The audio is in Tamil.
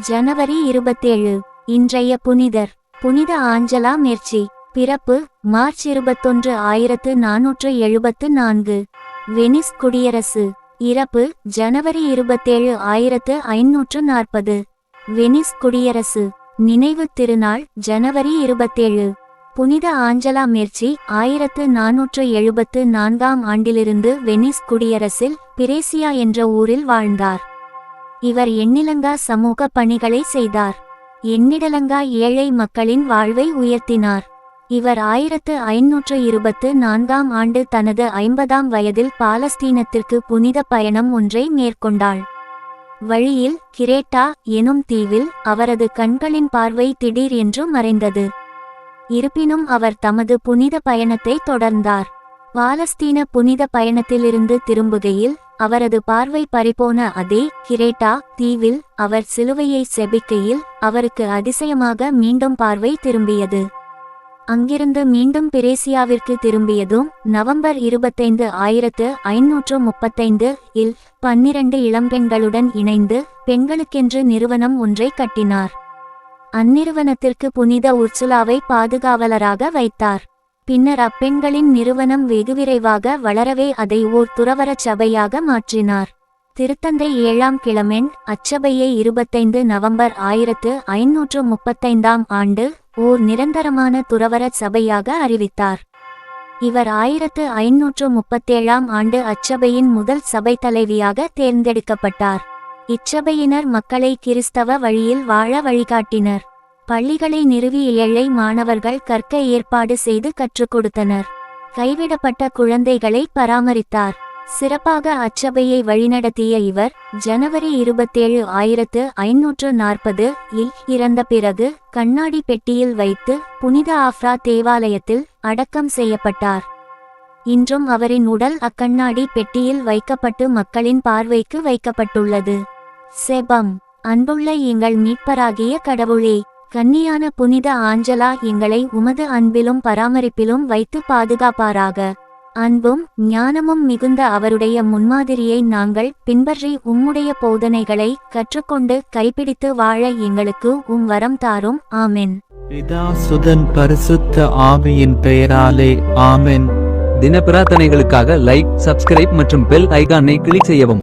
ஜனவரி இருபத்தேழு இன்றைய புனிதர். புனித ஆஞ்சலா மெர்ச்சி பிறப்பு மார்ச் இருபத்தொன்று ஆயிரத்து நானூற்று எழுபத்து நான்கு. வெனிஸ் குடியரசு இறப்பு ஜனவரி இருபத்தேழு ஆயிரத்து ஐநூற்று நாற்பது. வெனிஸ் குடியரசு நினைவு திருநாள் ஜனவரி இருபத்தேழு. புனித ஆஞ்சலா மெர்ச்சி ஆயிரத்து நானூற்று எழுபத்து நான்காம் ஆண்டிலிருந்து வெனிஸ் குடியரசில் பிரேசியா என்ற ஊரில் வாழ்ந்தார். இவர் எண்ணிலங்கா சமூக பணிகளை செய்தார். எண்ணிடலங்கா ஏழை மக்களின் வாழ்வை உயர்த்தினார். இவர் ஆயிரத்து ஐநூற்று இருபத்து நான்காம் ஆண்டு தனது ஐம்பதாம் வயதில் பாலஸ்தீனத்திற்கு புனித பயணம் ஒன்றை மேற்கொண்டாள். வழியில் கிரேட்டா எனும் தீவில் அவரது கண்களின் பார்வை திடீர் என்று மறைந்தது. இருப்பினும் அவர் தமது புனித பயணத்தை தொடர்ந்தார். பாலஸ்தீன புனித பயணத்திலிருந்து திரும்புகையில் அவரது பார்வை பறிபோன அதே கிரேட்டா தீவில் அவர் சிலுவையை செபிக்கையில் அவருக்கு அதிசயமாக மீண்டும் பார்வை திரும்பியது. அங்கிருந்து மீண்டும் பிரேசியாவிற்கு திரும்பியதும் நவம்பர் இருபத்தைந்து ஆயிரத்து ஐநூற்று முப்பத்தைந்து இல் பன்னிரண்டு இளம்பெண்களுடன் இணைந்து பெண்களுக்கென்று நிறுவனம் ஒன்றை கட்டினார். அந்நிறுவனத்திற்கு புனித உர்சுலாவை பாதுகாவலராக வைத்தார். பின்னர் அப்பெண்களின் நிறுவனம் வெகுவிரைவாக வளரவே அதை ஓர் துறவர சபையாக மாற்றினார். திருத்தந்தை ஏழாம் கிழமென் அச்சபையை இருபத்தைந்து நவம்பர் ஆயிரத்து ஐநூற்று முப்பத்தைந்தாம் ஆண்டு ஓர் நிரந்தரமான துறவர சபையாக அறிவித்தார். இவர் ஆயிரத்து ஐநூற்று முப்பத்தேழாம் ஆண்டு அச்சபையின் முதல் சபை தலைவியாக தேர்ந்தெடுக்கப்பட்டார். இச்சபையினர் மக்களை கிறிஸ்தவ வழியில் வாழ வழிகாட்டினர். பள்ளிகளை நிறுவி ஏழை மாணவர்கள் கற்க ஏற்பாடு செய்து கற்றுக் கொடுத்தனர். கைவிடப்பட்ட குழந்தைகளை பராமரித்தார். சிறப்பாக அச்சபையை வழிநடத்திய இவர் ஜனவரி இருபத்தேழு ஆயிரத்து ஐநூற்று நாற்பது இல் இறந்த பிறகு கண்ணாடி பெட்டியில் வைத்து புனித ஆஃப்ரா தேவாலயத்தில் அடக்கம் செய்யப்பட்டார். இன்றும் அவரின் உடல் அக்கண்ணாடி பெட்டியில் வைக்கப்பட்டு மக்களின் பார்வைக்கு வைக்கப்பட்டுள்ளது. செபம் அன்புள்ள எங்கள் மீட்பராகிய கடவுளே கன்னியான புனித ஆஞ்சலா எங்களை உமது அன்பிலும் பராமரிப்பிலும் வைத்து பாதுகாப்பாராக. அன்பும் ஞானமும் மிகுந்த அவருடைய முன்மாதிரியை நாங்கள் பின்பற்றி உம்முடைய போதனைகளை கற்றுக்கொண்டு கைப்பிடித்து வாழ எங்களுக்கு உம் வரம் தாரும். ஆமென். பிதா சுதன் பரிசுத்த ஆவியின் பெயராலே ஆமென். தின பிரார்த்தனைகளுக்காக லைக் சப்ஸ்கிரைப் மற்றும் பெல் ஐகானை கிளிக் செய்யவும்.